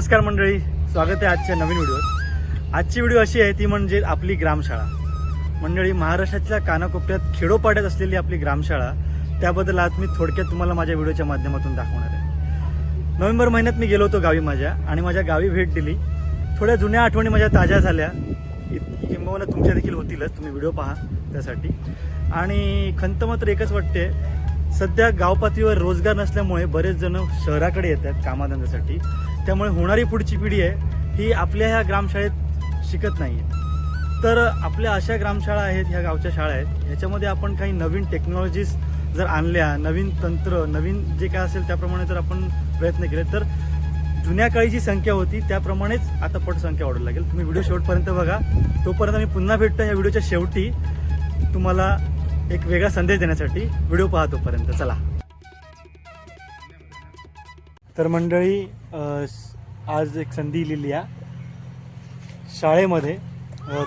नमस्कार मंडळी स्वागत आहे आजच्या नवीन व्हिडिओत. आजची व्हिडिओ अशी आहे ती म्हणजे आपली ग्रामशाळा. मंडळी महाराष्ट्राच्या कानाकोपऱ्यात खेडोपाड्यात असलेली आपली ग्रामशाळा त्याबद्दल आज मी थोडक्यात तुम्हाला माझ्या व्हिडिओच्या माध्यमातून दाखवणार आहे. नोव्हेंबर महिन्यात मी गेलो होतो गावी माझ्या आणि माझ्या गावी भेट दिली. थोड्या जुन्या आठवणी माझ्या ताज्या झाल्या. किंबहुना तुमच्या देखील होतीलच तुम्ही व्हिडिओ पहा त्यासाठी. आणि खंत मात्र एकच वाटते सध्या गावपातळीवर रोजगार नसल्यामुळे बरेच जण शहराकडे येतात कामाधंद्यासाठी. त्यामुळे होणारी पुढची पिढी आहे ही आपल्या ह्या ग्रामशाळेत शिकत नाही आहे तर आपल्या अशा ग्रामशाळा आहेत ह्या गावच्या शाळा आहेत ह्याच्यामध्ये आपण काही नवीन टेक्नॉलॉजीज जर आणल्या नवीन तंत्र नवीन जे काय असेल त्याप्रमाणे जर आपण प्रयत्न केले तर जुन्या काळी जी संख्या होती त्याप्रमाणेच आता पटसंख्या वाढू लागेल. तुम्ही व्हिडिओ शेवटपर्यंत बघा. तोपर्यंत मी पुन्हा भेटतो ह्या व्हिडिओच्या शेवटी. तुम्हाला एक वेगळा संदेश देण्यासाठी व्हिडिओ पाहतोपर्यंत चला. तर मंडळी आज एक संधी लिहिली आहे शाळेमध्ये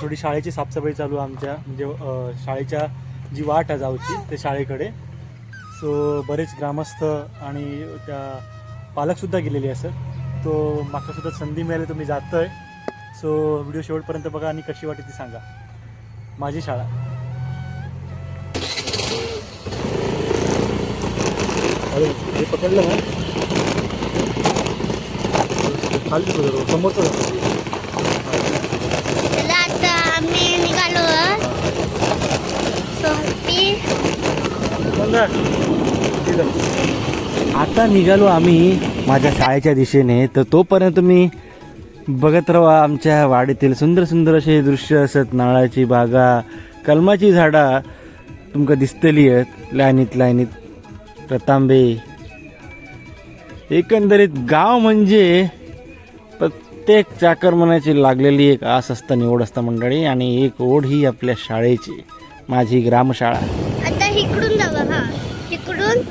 थोडी शाळेची साफसफाई चालू आहे आमच्या. म्हणजे शाळेच्या जी वाट आहे जाऊची ते शाळेकडे. सो बरेच ग्रामस्थ आणि त्या पालकसुद्धा गेलेले असत तो मागासुद्धा संधी मिळाली तर मी आहे सो व्हिडिओ शेवटपर्यंत बघा आणि कशी वाटते ती सांगा. माझी शाळा. अरे हे पकडलं ना? खाली समोरचं आता आम्ही निघालो आता निघालो आम्ही माझ्या शाळेच्या दिशेने. तर तोपर्यंत मी बघत राहा आमच्या वाडीतील सुंदर सुंदर असे दृश्य असत नारळाची बागा कलमाची झाडा. तुमका दिसतली आहेत लाईनीत लाईनीत. रतांबे एकंदरीत गाव म्हणजे प्रत्येक चाकरमानाची लागलेली एक आस असता निवड असता मंडळी आणि एक ओढ ही आपल्या शाळेची माझी ग्रामशाळा. आता इकडून जावं हा. इकडून.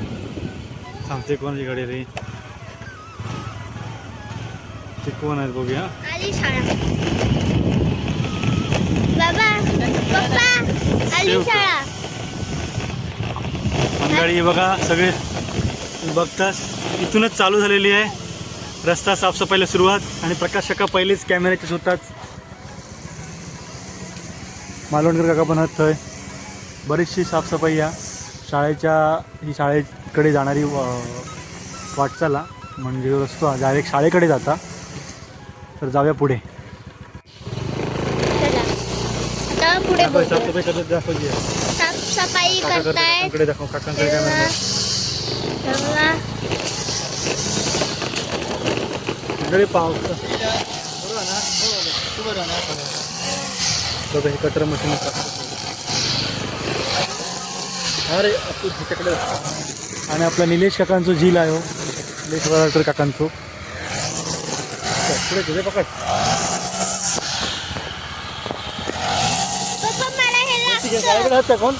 सांगते कोणाची गाडी रे? ते कोण आहेत बघूया. आली शाळा. बाबा पप्पा आली शेव. शाळा. मंडळी बघा सगळे बघतास इथूनच चालू झालेली आहे. रस्ता साफसफाईला सुरुवात आणि प्रकाश शका पहिलेच कॅमेऱ्याचे स्वतःच मालवणकर काका पण आहेत थंय बरीचशी साफसफाई या शाळेच्या ही शाळेकडे जाणारी वाटचाला म्हणजे रस्तो डायरेक्ट शाळेकडे जाता. तर जाऊया पुढे. दाखव, साफसफाई करत दाखवली आहे. साफसफाई काका करतात, करतायत काकांकडे दाखव काकांकडे काय तेव्हा म्हणतात तेव्हा मंडळी पाऊस बघा हे कटर मशीन अरे ह्याच्याकडे आणि आपला निलेश काकांचो झील आहे हो. निलेश वराडकर काकांचो. पुढे तुझे पकड. पप्पा मला हे ठीक आहे, लागतं. शाळेकडे आहात का कोण?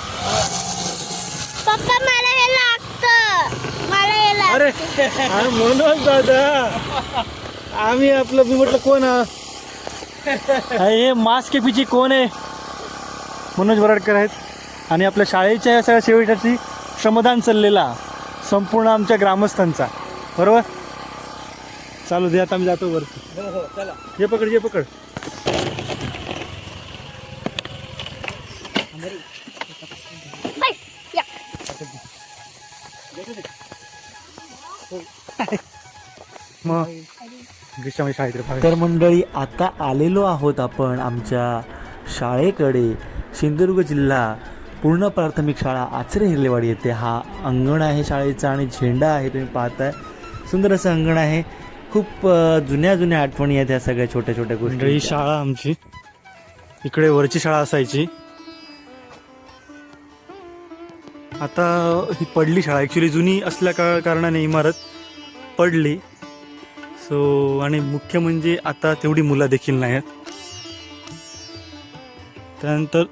पप्पा मला हे लागतं. मला हे अरे लागतं. अरे म्हणूनच दादा. आम्ही आपलं मी म्हटलं कोण हा? अरे हे मास्क के पिची कोण आहे? मनोज वराडकर आहेत. आणि आपल्या शाळेच्या या सगळ्या शेवटाची श्रमदान चाललेला संपूर्ण आमच्या ग्रामस्थांचा. बरोबर? चालू दे आता आम्ही जातो वरती. हे पकड हे पकड. बाय या. मग? तर मंडळी आता आलेलो आहोत आपण आमच्या शाळेकडे. सिंधुदुर्ग जिल्हा पूर्ण प्राथमिक शाळा आचरे हिरलेवाडी येथे. हा अंगण आहे शाळेचा आणि झेंडा आहे तुम्ही पाहताय. सुंदर असं अंगण आहे. खूप जुन्या जुन्या आठवणी आहेत या सगळ्या छोट्या छोट्या गोष्टी. ही शाळा आमची. इकडे वरची शाळा असायची. आता ही पडली शाळा. ॲक्च्युली जुनी असल्या का कारणाने इमारत पडली. सो आणि मुख्य म्हणजे आता तेवढी मुलं देखील नाही आहेत त्यानंतर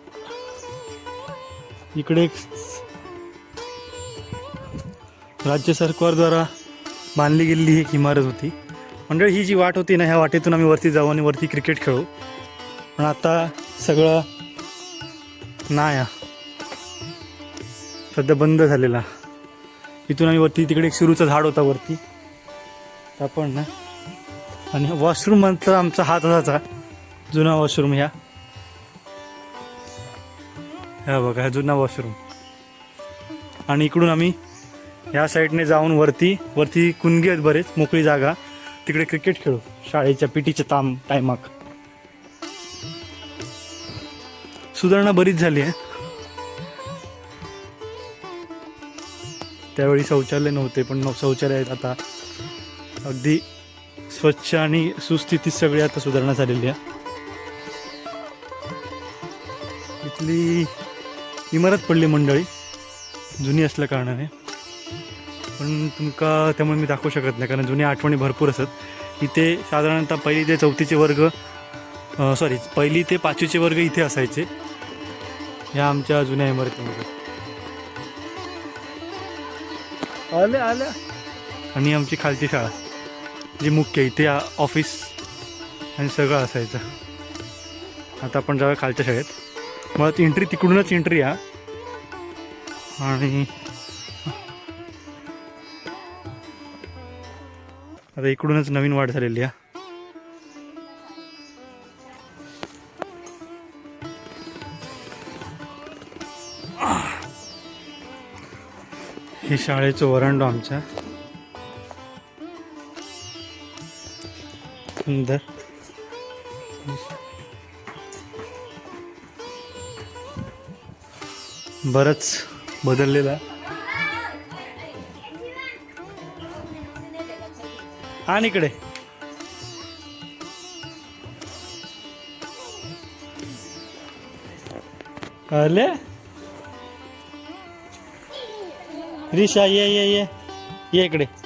इकडे एक राज्य सरकारद्वारा बांधली गेलेली एक इमारत होती. मंडळ ही जी वाट होती ना ह्या वाटेतून आम्ही वरती जाऊ आणि वरती क्रिकेट खेळू. पण आता सगळं नाही सध्या बंद झालेला. इथून आम्ही वरती तिकडे एक सुरूचं झाड होता वरती. आपण ना आणि वॉशरूम म्हणतात आमचा हात होता जुना वॉशरूम ह्या. ह्या बघा हा जुना वॉशरूम आणि इकडून आम्ही ह्या साईडने जाऊन वरती वरती कुणगी आहेत बरेच मोकळी जागा. तिकडे क्रिकेट खेळू शाळेच्या पीटीच्या ताम टायमाक. सुधारणा बरीच झाली आहे. त्यावेळी शौचालय नव्हते पण शौचालय आहेत आता. अगदी स्वच्छ आणि सुस्थितीत सगळी आता सुधारणा झालेली आहे. इथली इमारत पडली मंडळी जुनी असल्या कारणाने. पण तुमका त्यामुळे मी दाखवू शकत नाही कारण जुन्या आठवणी भरपूर असत. इथे साधारणतः पहिली ते चौथीचे वर्ग सॉरी पहिली ते पाचवीचे वर्ग इथे असायचे. ह्या आमच्या जुन्या इमारतीमध्ये. आले आल्या आणि आमची खालची शाळा. जे मुख्य इथे ऑफिस आणि सगळं असायचं. आता आपण जाऊया खालच्या शाळेत. मुळात एंट्री तिकडूनच एंट्री आहे आणि आता इकडूनच नवीन वाढ झालेली आहे हे शाळेचं वरांडो आमच्या. सुंदर. बरंच बदललेला. आणि इकडे. अले रिशा ये ये ये. ये इकडे.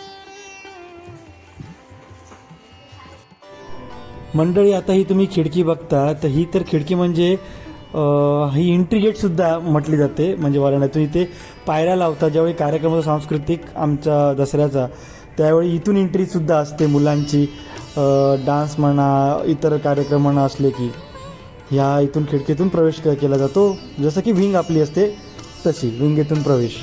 मंडळी आता ही तुम्ही खिडकी बघता तर ही तर खिडकी म्हणजे ही एंट्री गेट सुद्धा म्हटली जाते म्हणजे वराण्यातून इथे पायऱ्या लावतात ज्यावेळी कार्यक्रम होतो सांस्कृतिक आमच्या दसऱ्याचा त्यावेळी इथून एंट्री सुद्धा असते मुलांची. डान्स म्हणा इतर कार्यक्रम म्हणा असले की ह्या इथून खिडकीतून प्रवेश केला जातो. जसं की विंग आपली असते तशी विंगेतून प्रवेश.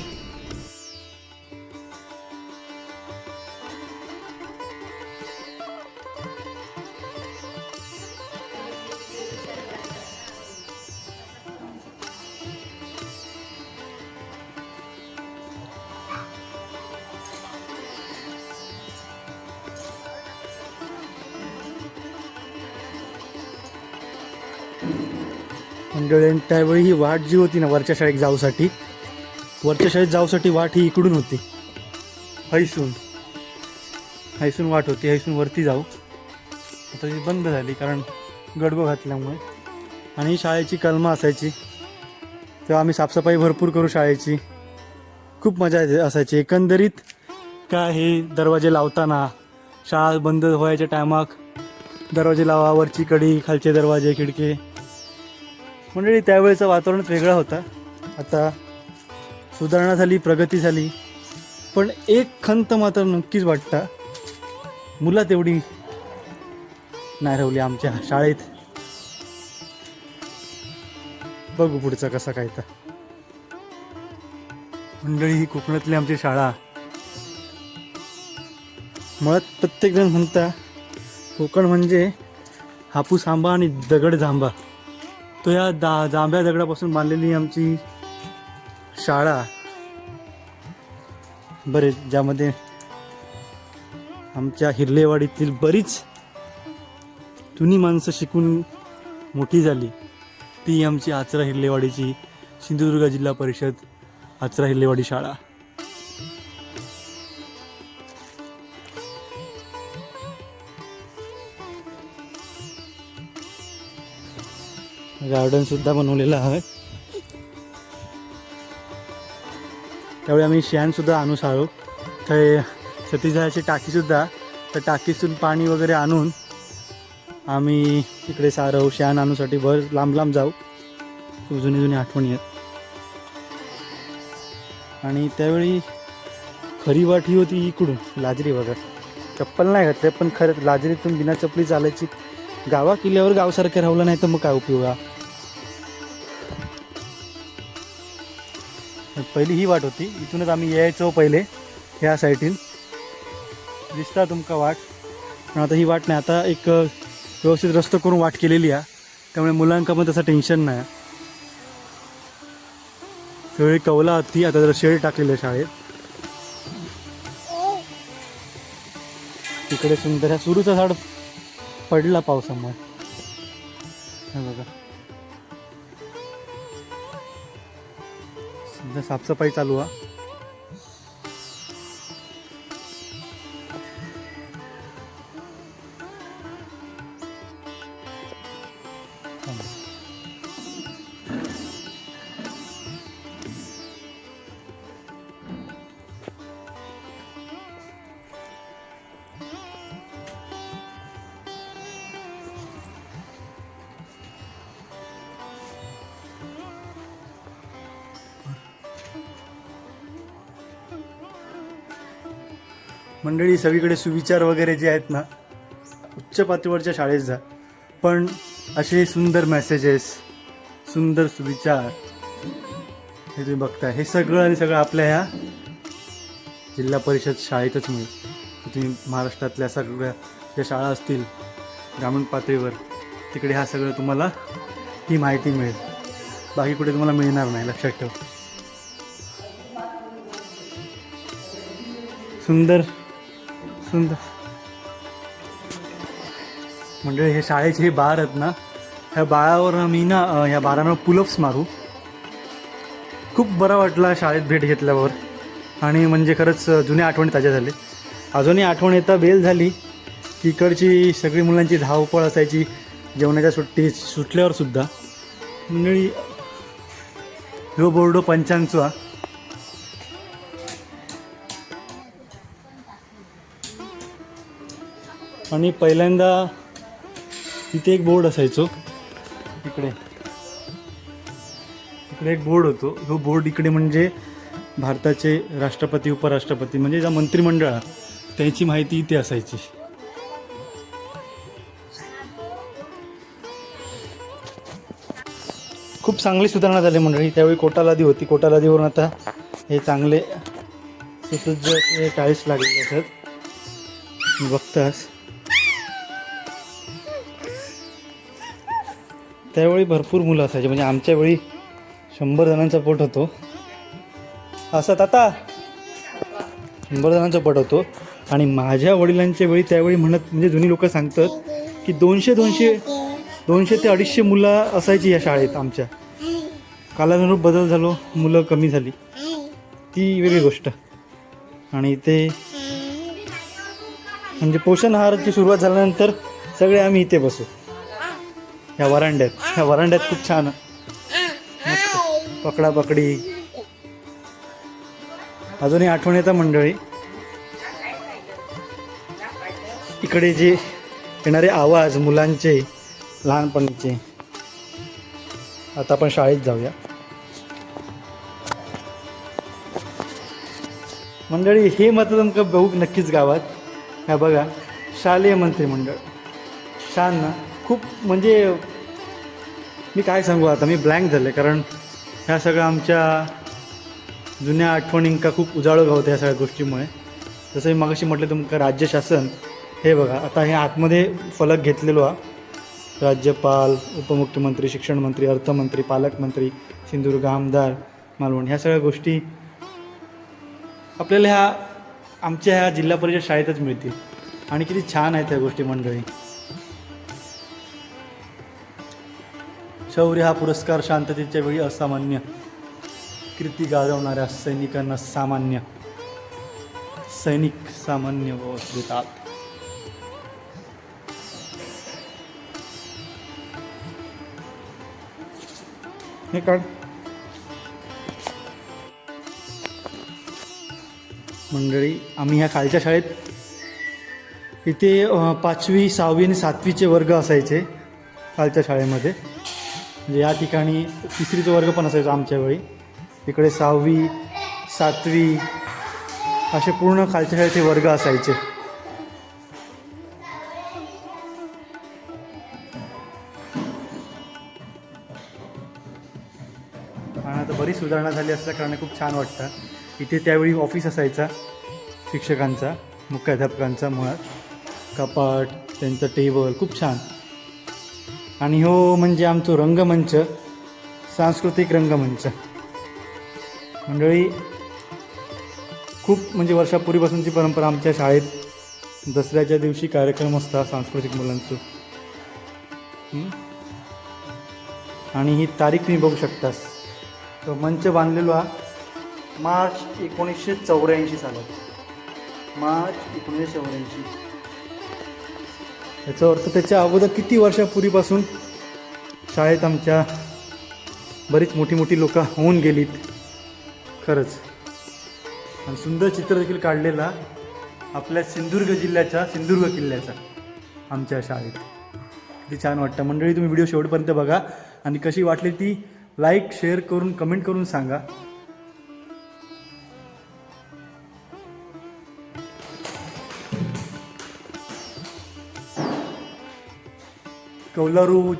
त्यावेळी ही वाट जी होती ना वरच्या शाळेत जाऊसाठी वरच्या शाळेत जाऊसाठी वाट ही इकडून होती. हैसून. हैसून वाट होती. हैसून वरती जाऊ. आता ती बंद झाली कारण गडबो घातल्यामुळे. आणि शाळेची कलमा असायची. तेव्हा आम्ही साफसफाई भरपूर करू शाळेची. खूप मजा येते- असायची. एकंदरीत काय हे दरवाजे लावताना शाळा बंद व्हायच्या टायमाक दरवाजे लावा वरची कडी खालचे दरवाजे खिडके मंडळी त्यावेळेचं वातावरणच वेगळा होता. आता सुधारणा झाली प्रगती झाली. पण एक खंत मात्र नक्कीच वाटता. मुलं तेवढी नाही राहिली आमच्या शाळेत. बघू पुढचं कसं काय तर. मंडळी ही कोकणातली आमची शाळा. मुळात प्रत्येकजण म्हणता कोकण म्हणजे हापूस आंबा आणि दगड जांबा तो या दा जांभ्या दगडापासून बांधलेली आमची शाळा. बरेच ज्यामध्ये आमच्या हिरलेवाडीतील बरीच जुनी माणसं शिकून मोठी झाली. ती आमची आचरा हिरलेवाडीची सिंधुदुर्ग जिल्हा परिषद आचरा हिरलेवाडी शाळा. गार्डन सुद्धा बनवलेलं आहे. त्यावेळी आम्ही शेण सुद्धा आणू साळू तर सतीजाची टाकी सुद्धा टाकीतून पाणी वगैरे आणून आम्ही तिकडे सारव शेण आणूसाठी भर लांब लांब जाऊ. जुनी जुनी आठवणी आहेत. आणि त्यावेळी खरी वाट ही होती इकडून लाजरी वगैरे. चप्पल नाही घातले पण खरंच लाजरीतून बिना चपली चालायची. गावा किल्ल्यावर गावसारखे राहिलं नाही तर मग काय उपयोग आहे? पहिली ही वाट होती. इथूनच आम्ही यायचो पहिले ह्या साईटीन दिसता तुमका वाट पण आता ही वाट नाही. आता एक व्यवस्थित रस्तो करून वाट केलेली आहे. त्यामुळे मुलांका पण तसं टेन्शन नाही. सगळी कवला होती. आता जरा शेड टाकलेली शाळेत. तिकडे सुंदर ह्या सुरूचा झाड पडला पावसामुळे. बघा. साफसफाई चालू आहे मंडळी सगळीकडे सुविचार वगैरे जे आहेत ना उच्च पातळीवरच्या शाळेत जा. पण असे सुंदर मेसेजेस सुंदर सुविचार हे तुम्ही बघताय. हे सगळं आणि सगळं आपल्या ह्या जिल्हा परिषद शाळेतच मिळेल. तुम्ही महाराष्ट्रातल्या सगळ्या ज्या शाळा असतील ग्रामीण पातळीवर तिकडे ह्या सगळं तुम्हाला ही माहिती मिळेल. बाकी कुठे तुम्हाला मिळणार नाही लक्षात ठेव. सुंदर सुंदर. म्हणजे हे शाळेचे हे बार आहेत ना ह्या बाळावर मी ना ह्या बारांवर पुलअप्स मारू. खूप बरं वाटला शाळेत भेट घेतल्यावर. आणि म्हणजे खरंच जुन्या आठवणी ताज्या झाले. अजूनही आठवण येता बेल झाली की इकडची सगळी मुलांची धावपळ असायची जेवणाच्या सुट्टी सुटल्यावर सुद्धा. मंडळी ह्यो बोर्डो पंचांचा आणि पहिल्यांदा इथे एक बोर्ड असायचो. इकडे. इकडे एक बोर्ड होतो. तो बोर्ड इकडे म्हणजे भारताचे राष्ट्रपती उपराष्ट्रपती म्हणजे ज्या मंत्रिमंडळ त्यांची माहिती इथे असायची. खूप चांगली सुधारणा झाली मंडळी. त्यावेळी कोटालादी होती. कोटालादीवरून आता हे चांगले सुसज्ज टाईल्स लागलेले असत बघतास त्यावेळी भरपूर मुलं असायचे. म्हणजे आमच्या वेळी शंभर जणांचा पट होतो. असं आता शंभर जणांचा पट होतो. आणि माझ्या वडिलांच्या वेळी त्यावेळी म्हणत म्हणजे जुनी लोक सांगतात की दोनशे दोनशे दोनशे ते अडीचशे मुलं असायची या शाळेत आमच्या. कालानुरूप बदल झालो मुलं कमी झाली. ती वेगळी गोष्ट. आणि ते म्हणजे पोषण आहाराची सुरुवात झाल्यानंतर सगळे आम्ही इथे बसू. ह्या वरांड्यात ह्या वरांड्यात खूप छान. पकडापकडी पकडा पकडी. अजूनही आठवण येतं मंडळी. इकडे जे येणारे आवाज मुलांचे लहानपणीचे. आता आपण शाळेत जाऊया. मंडळी हे मतदान का बघू नक्कीच गावात. ह्या बघा शालेय मंत्रिमंडळ. छान ना? खूप म्हणजे मी काय सांगू आता? मी ब्लँक झाले कारण ह्या सगळ्या आमच्या जुन्या आठवणींका खूप उजाळं गावतं ह्या सगळ्या गोष्टीमुळे. जसं मी मागाशी म्हटलं तुमचं राज्य शासन हे बघा आता हे आतमध्ये फलक घेतलेलो हा. राज्यपाल उपमुख्यमंत्री शिक्षण मंत्री अर्थमंत्री पालकमंत्री सिंधुदुर्ग आमदार मालवण ह्या सगळ्या गोष्टी आपल्याला ह्या आमच्या ह्या जिल्हा परिषद शाळेतच मिळतील. आणि किती छान आहेत त्या गोष्टी मंडळी. शौर्य हा पुरस्कार शांततेच्या वेळी असामान्य. कीर्ती गाजवणाऱ्या सैनिकांना सामान्य. सैनिक सामान्य व देतात. हे काढ. मंडळी आम्ही ह्या खालच्या शाळेत इथे पाचवी सहावी आणि सातवीचे वर्ग असायचे खालच्या शाळेमध्ये. म्हणजे या ठिकाणी तिसरीचा वर्ग पण असायचा आमच्या वेळी. इकडे सहावी सातवी असे पूर्ण खालच्या शाळेचे वर्ग असायचे. आणि आता बरीच सुधारणा झाली असल्या कारणाने खूप छान वाटतं. इथे त्यावेळी ऑफिस असायचा शिक्षकांचा मुख्याध्यापकांचा मुळात. कपाट त्यांचं टेबल खूप छान. आणि हो म्हणजे आमचं रंगमंच सांस्कृतिक रंगमंच. मंडळी खूप म्हणजे वर्षापूर्वीपासूनची परंपरा आमच्या शाळेत. दसऱ्याच्या दिवशी कार्यक्रम असतात सांस्कृतिक मुलांचं. आणि ही तारीख तुम्ही बघू शकतास. तो मंच बांधलेलो हा मार्च एकोणीसशे चौऱ्याऐंशी सालात. मार्च एकोणीसशे चौऱ्याऐंशी. याचा अर्थ त्याच्या अगोदर किती वर्षापूर्वीपासून शाळेत आमच्या बरीच मोठी मोठी लोक होऊन गेलीत. खरंच. आणि सुंदर चित्र देखील काढलेला आपल्या सिंधुदुर्ग जिल्ह्याच्या सिंधुदुर्ग किल्ल्याचा आमच्या शाळेत. किती छान वाटतं. मंडळी तुम्ही व्हिडिओ शेवटपर्यंत बघा. आणि कशी वाटली ती लाईक शेअर करून कमेंट करून सांगा. कौलारू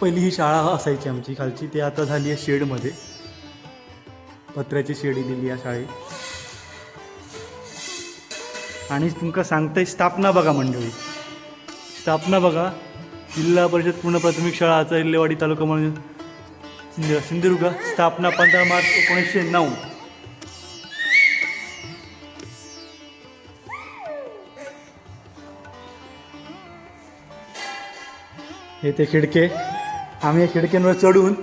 पहिली ही शाळा असायची आमची. खालची ती आता झाली आहे शेडमध्ये. पत्र्याची शेड दिली या शाळेत. आणि तुमका सांगताय स्थापना बघा मंडळी. स्थापना बघा. जिल्हा परिषद पूर्ण प्राथमिक शाळा आचार्यवाडी तालुका म्हणून सिंध- सिंधुदुर्ग. स्थापना पंधरा मार्च एकोणीसशे नऊ. हे ते खिडके. आम्ही या खिडक्यांवर चढून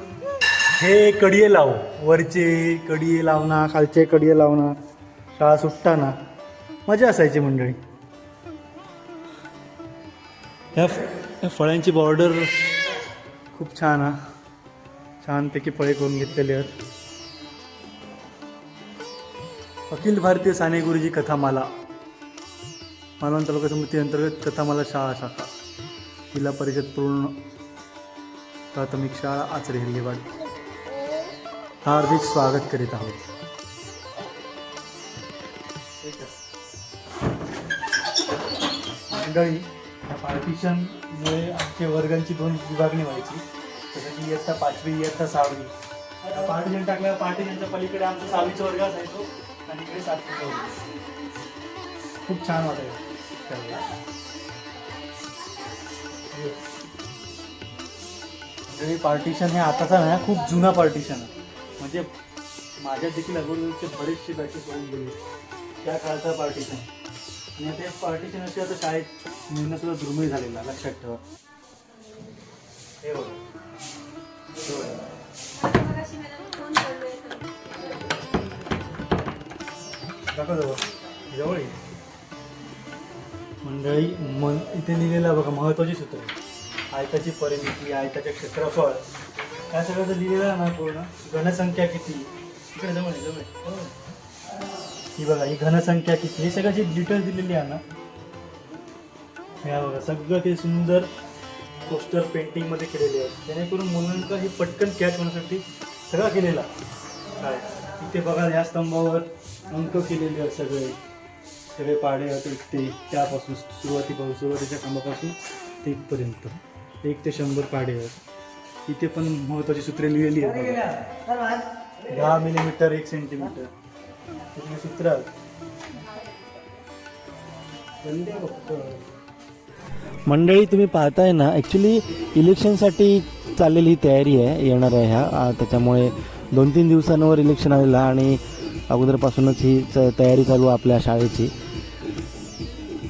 हे कडिये लावू. वरचे कडिये लावणार खालचे कडिये लावणार शाळा सुटताना. मजा असायची मंडळी. ह्या फ- ह्या बॉर्डर खूप छान हा. छानपैकी फळे करून घेतलेले आहेत. अखिल भारतीय साने गुरुजी कथामाला मालवण तालुका समिती अंतर्गत कथामाला शाळा शाखा. जिल्हा परिषद पूर्ण प्राथमिक शाळा आचरे हिल्लेवाड हार्दिक स्वागत करीत आहोत. मंडळी या पार्टिशनमुळे आमच्या वर्गांची दोन विभागणी व्हायची. जसं की इयत्ता पाचवी इयत्ता सहावी. पार्टिशन टाकल्यावर पार्टिशनच्या पलीकडे आमचा सहावीचा वर्ग असायचो आणि इकडे सातवीचा वर्ग. खूप छान वाटायचं. त्यावेळेला. हे पार्टिशन हे आताचा नाही खूप जुना पार्टिशन आहे. म्हणजे माझ्या देखील अगोदरचे बरेचसे बॅचेस होऊन गेले. त्या काळचा पार्टिशन आणि ते पार्टिशन असे आता शाळेत निर्णय सुद्धा दुर्मिळ झालेला लक्षात ठेवा. हे बघा. दाखव जवळ. जवळ मंडळी मन इथे लिहिलेलं बघा महत्वाची सूत्र. आयताची परिमिती आयताचे क्षेत्रफळ. काय सगळं लिहिलेलं ना पूर्ण? घनसंख्या किती? इकडे जवळ जवळ हो. ही. बघा ही घनसंख्या किती? हे सगळ्याची डिटेल्स दिलेली आहे ना ह्या बघा सगळं ते सुंदर पोस्टर पेंटिंगमध्ये केलेले आहे जेणेकरून मुलांचा हे पटकन कॅच होण्यासाठी सगळा केलेला काय? इथे बघा या स्तंभावर अंक केलेले आहेत सगळे. सगळे पाडे होते ते त्यापासून सुरुवातीपासून सुरुवातीच्या कामापासून ते इथपर्यंत. एक ते शंभर पाडे आहेत. इथे पण महत्वाची सूत्रे लिहिलेली आहेत दहा मिलीमीटर एक सेंटीमीटर तिथले सूत्र मंडळी तुम्ही पाहताय ना ॲक्च्युली इलेक्शनसाठी चाललेली तयारी आहे येणार आहे ह्या. त्याच्यामुळे दोन तीन दिवसांवर इलेक्शन आलेलं आणि अगोदरपासूनच ही च- तयारी चालू आपल्या शाळेची.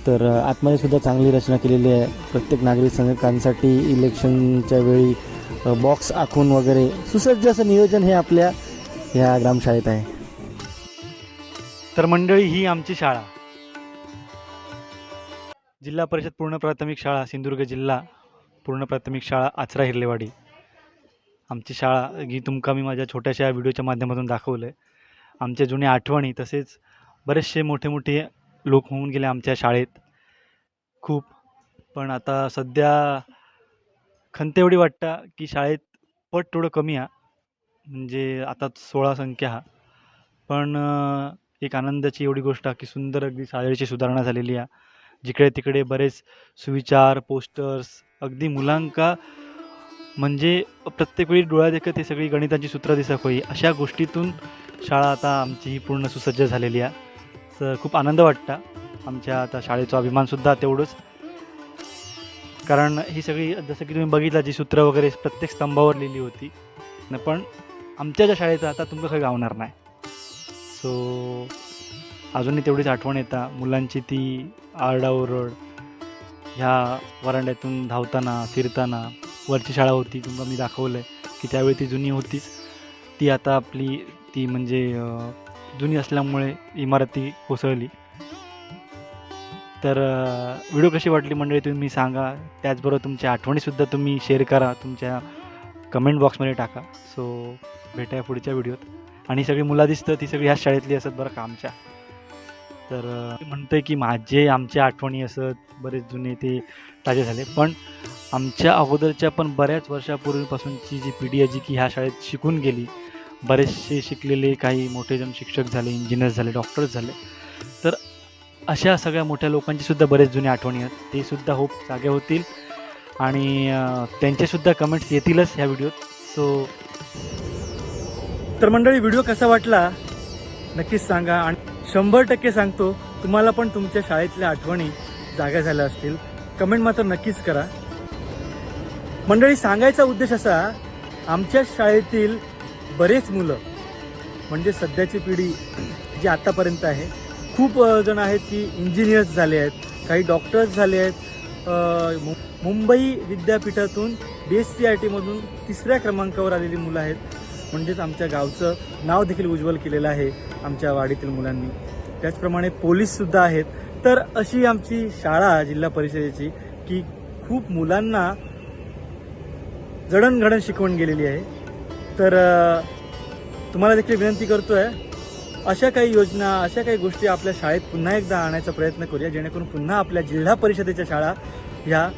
तर आतमध्ये सुद्धा चांगली रचना केलेली आहे. प्रत्येक नागरिक संघटकांसाठी इलेक्शनच्या वेळी बॉक्स आखून वगैरे सुसज्ज असं नियोजन हे आपल्या ह्या ग्रामशाळेत आहे. तर मंडळी ही आमची शाळा. जिल्हा परिषद पूर्ण प्राथमिक शाळा सिंधुदुर्ग जिल्हा पूर्ण प्राथमिक शाळा आचरा हिरलेवाडी. आमची शाळा ही तुमका मी माझ्या छोट्याशा व्हिडिओच्या माध्यमातून दाखवलं आहे आमच्या जुन्या आठवणी तसेच बरेचसे मोठे मोठे लोक होऊन गेले आमच्या शाळेत. खूप. पण आता सध्या खंत एवढी वाटतं की शाळेत पट थोडं कमी आहे म्हणजे आता सोळा संख्या हा. पण एक आनंदाची एवढी गोष्ट आहे की सुंदर अगदी शाळेची सुधारणा झालेली आहे जिकडे तिकडे बरेच सुविचार पोस्टर्स अगदी मुलांका म्हणजे प्रत्येक वेळी डोळ्या देखत हे सगळी गणितांची सूत्र दिसत होई अशा गोष्टीतून शाळा आता आमची ही पूर्ण सुसज्ज झालेली आहे तर खूप आनंद वाटता. आमच्या आता शाळेचा अभिमानसुद्धा तेवढंच. कारण ही सगळी जसं की तुम्ही बघितलं जी सूत्र वगैरे प्रत्येक स्तंभावर लिहिली होती. न पण आमच्या ज्या शाळेचं आता तुमचं काही गावणार नाही. सो अजूनही तेवढीच आठवण येता. मुलांची ती आरडाओरड ह्या वरांड्यातून धावताना फिरताना वरची शाळा होती तुम्हाला मी दाखवलं आहे की त्यावेळी ती जुनी होतीच. ती आता आपली ती म्हणजे जुनी असल्यामुळे इमारती कोसळली. तर व्हिडिओ कशी वाटली मंडळी तुम्ही सांगा. त्याचबरोबर तुमच्या आठवणीसुद्धा तुम्ही शेअर करा. तुमच्या कमेंट बॉक्समध्ये टाका. सो भेटाया पुढच्या व्हिडिओत. आणि सगळी मुलं दिसतं ती सगळी ह्याच शाळेतली असत बरं का आमच्या. तर म्हणतो आहे की माझे आमच्या आठवणी असत बरेच जुने ते ताजे झाले. पण आमच्या अगोदरच्या पण बऱ्याच वर्षापूर्वीपासूनची जी पिढी आहे जी की ह्या शाळेत शिकून गेली बरेचसे शिकलेले काही मोठे जण शिक्षक झाले इंजिनियर झाले डॉक्टर्स झाले. तर अशा सगळ्या मोठ्या लोकांचीसुद्धा बरेच जुने आठवणी आहेत. ते सुद्धा होप जागे होतील आणि त्यांचेसुद्धा कमेंट्स येतीलच ह्या व्हिडिओत सो तर मंडळी व्हिडिओ कसा वाटला? नक्कीच सांगा आणि शंभर टक्के सांगतो तुम्हाला पण तुमच्या शाळेतल्या आठवणी जागा झाल्या असतील. कमेंट मात्र नक्कीच करा. मंडळी सांगायचा उद्देश असा आमच्या शाळेतील बरेच मुलं म्हणजे सध्याची पिढी जी आतापर्यंत आहे खूप जण आहेत की इंजिनियर्स झाले आहेत काही डॉक्टर्स झाले आहेत. मु- मुंबई विद्यापीठातून बी एस सी आय टीमधून तिसऱ्या क्रमांकावर आलेली मुलं आहेत. म्हणजेच आमच्या गावचं नाव देखील उज्ज्वल केलेलं आहे आमच्या वाडीतील मुलांनी. त्याचप्रमाणे पोलीससुद्धा आहेत. तर अशी आमची शाळा जिल्हा परिषदेची की खूप मुलांना जडणघडण शिकवण गेलेली आहे. तर तुम्हाला देखील विनंती करतोय अशा काही योजना अशा काही गोष्टी आपल्या शाळेत पुन्हा एकदा आणायचा प्रयत्न करूया जेणेकरून पुन्हा आपल्या जिल्हा परिषदेच्या शाळा ह्या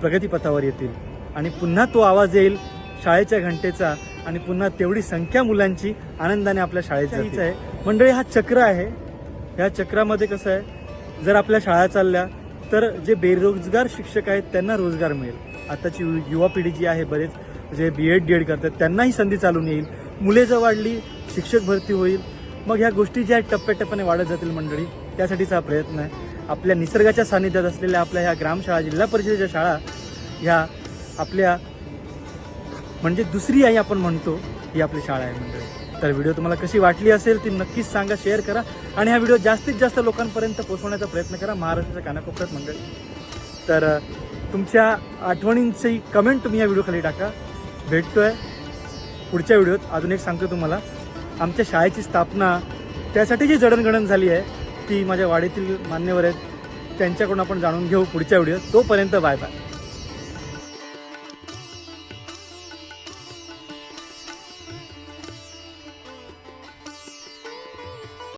प्रगतीपथावर येतील. आणि पुन्हा तो आवाज येईल शाळेच्या घंटेचा आणि पुन्हा तेवढी संख्या मुलांची आनंदाने आपल्या शाळेत आहे. मंडळी हा चक्र आहे. ह्या चक्रामध्ये कसं आहे जर आपल्या शाळा चालल्या तर जे बेरोजगार शिक्षक आहेत त्यांना रोजगार मिळेल. आताची यु- युवा पिढी जी आहे बरेच जे बी एड डी एड करतात त्यांनाही संधी चालून येईल. मुले जर वाढली शिक्षक भरती होईल. मग ह्या गोष्टी ज्या आहेत टप्प्याटप्प्याने वाढत जातील मंडळी त्यासाठीचा हा प्रयत्न आहे. आपल्या निसर्गाच्या सानिध्यात असलेल्या आपल्या ह्या ग्रामशाळा जिल्हा परिषदेच्या शाळा ह्या आपल्या म्हणजे दुसरी आई आपण म्हणतो ही आपली शाळा आहे मंडळी. तर व्हिडिओ तुम्हाला कशी वाटली असेल ती नक्कीच सांगा शेअर करा. आणि हा व्हिडिओ जास्तीत जास्त लोकांपर्यंत पोहोचवण्याचा प्रयत्न करा महाराष्ट्राच्या कानाकोपऱ्यात मंडळी. तर तुमच्या आठवणींची कमेंट तुम्ही या व्हिडिओखाली टाका. भेटतोय पुढच्या व्हिडिओत. अजून एक सांगतो तुम्हाला. आमच्या शाळेची स्थापना त्यासाठी जी जडणघडण झाली आहे ती माझ्या वाडीतील मान्यवर आहेत. त्यांच्याकडून आपण जाणून घेऊ पुढच्या व्हिडिओत. तोपर्यंत बाय बाय.